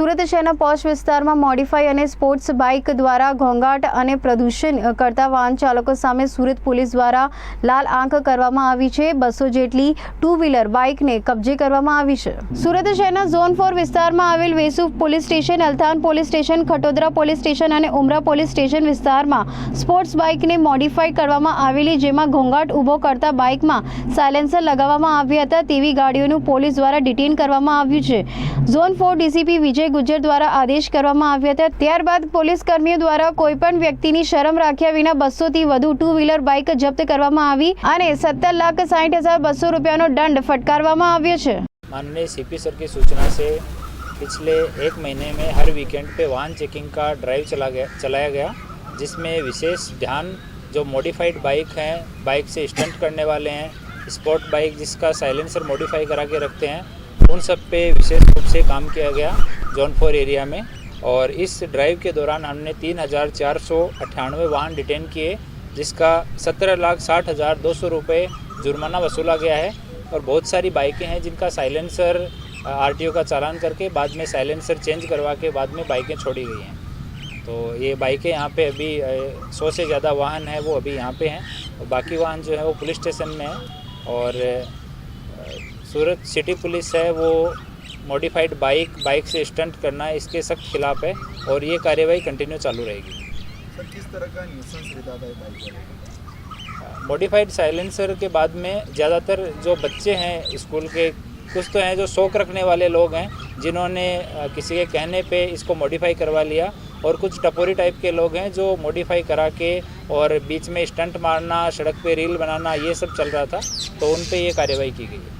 સુરત શહેરના પોશ વિસ્તારમાં મોડિફાઈ અને સ્પોર્ટ્સ બાઇક દ્વારા ઘોંઘાટ અને પ્રદૂષણ કરતા વાહન ચાલકો સામે સુરત પોલીસ દ્વારા લાલ આંખ કરવામાં આવી છે. બસો જેટલી ટુ વ્હીલર બાઇકને કબજે કરવામાં આવી છે. સુરત શહેરના ઝોન ફોર વિસ્તારમાં આવેલ વેસુફ police station, Althan police station, Khatodara police station અને ઉમરા પોલીસ સ્ટેશન વિસ્તારમાં સ્પોર્ટ્સ બાઇકને મોડિફાઈ કરવામાં આવેલી જેમાં ઘોંઘાટ ઊભો કરતા બાઇકમાં સાયલેન્સર લગાવવામાં આવ્યા હતા. તેવી ગાડીઓનું પોલીસ દ્વારા ડિટેન કરવામાં આવ્યું છે. ઝોન ફોર ડીસીપી વિજય ગુજ્જર દ્વારા આદેશ કરવામાં આવ્યા હતા ત્યારબાદ પોલીસ કર્મીઓ દ્વારા કોઈપણ વ્યક્તિની શરમ રાખ્યા વિના બસોથી વધુ ટુ વ્હીલર બાઇક જપ્ત કરવામાં આવી અને સત્તર લાખ સાઠ હજાર બસો રૂપિયાનો દંડ ફટકારવામાં આવ્યો છે माननीय सीपी सर की सूचना से पिछले एक महीने में हर वीकेंड पे वाहन चेकिंग का ड्राइव चला गया चलाया गया जिसमें विशेष ध्यान जो मॉडिफाइड बाइक हैं बाइक से स्टंट करने वाले हैं स्पोर्ट बाइक जिसका साइलेंसर मॉडिफाई करा के रखते हैं उन सब पे विशेष रूप से काम किया गया जौनपुर एरिया में और इस ड्राइव के दौरान हमने तीन हज़ार चार सौ अट्ठानवे वाहन डिटेन किए, जिसका सत्रह लाख साठ हज़ार दो सौ रुपये जुर्माना वसूला गया है और बहुत सारी बाइकें हैं जिनका साइलेंसर आरटीओ का चालान करके बाद में साइलेंसर चेंज करवा के बाद में बाइकें छोड़ी गई हैं। तो ये बाइकें यहाँ पे अभी सौ से ज़्यादा वाहन है, वो अभी यहाँ पे हैं और बाकी वाहन जो है वो पुलिस स्टेशन में है और सूरत सिटी पुलिस है वो मॉडिफाइड बाइक बाइक से स्टंट करना इसके सख्त खिलाफ है और ये कार्यवाही कंटिन्यू चालू रहेगी। सर किस तरह का न्यूसेंस रहता बाइक मॉडिफाइड साइलेंसर के? बाद में ज़्यादातर जो बच्चे हैं स्कूल के कुछ तो हैं जो शौक रखने वाले लोग हैं जिन्होंने किसी के कहने पे इसको मॉडिफाई करवा लिया और कुछ टपोरी टाइप के लोग हैं जो मॉडिफाई करा के और बीच में स्टंट मारना सड़क पे रील बनाना ये सब चल रहा था तो उन पे ये कार्यवाही की गई